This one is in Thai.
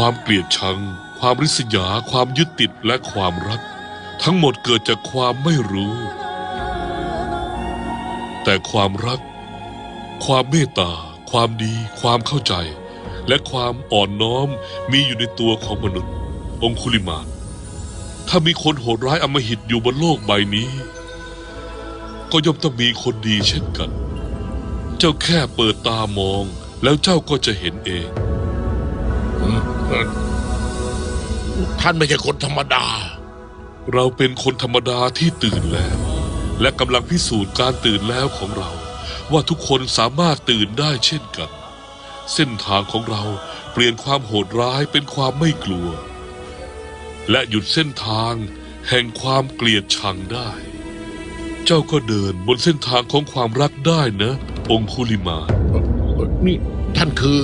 ความเกลียดชัง ความริษยา ความยึดติดและความรัก ทั้งหมดเกิดจากความไม่รู้ แต่ความรัก ความเมตตา ความดี ความเข้าใจ และความอ่อนน้อมมีอยู่ในตัวของมนุษย์ องคุลิมานถ้ามีคนโหดร้ายอมหิตอยู่บนโลกใบนี้ ก็ย่อมต้องมีคนดีเช่นกัน เจ้าแค่เปิดตามองแล้วเจ้าก็จะเห็นเอง ท่านไม่ใช่คนธรรมดา เราเป็นคนธรรมดาที่ตื่นแล้ว และกำลังพิสูจน์การตื่นแล้วของเรา ว่าทุกคนสามารถตื่นได้เช่นกัน เส้นทางของเราเปลี่ยนความโหดร้ายเป็นความไม่กลัว และหยุดเส้นทางแห่งความเกลียดชังได้ เจ้าก็เดินบนเส้นทางของความรักได้นะ องคุลิมานนี่ท่านคือ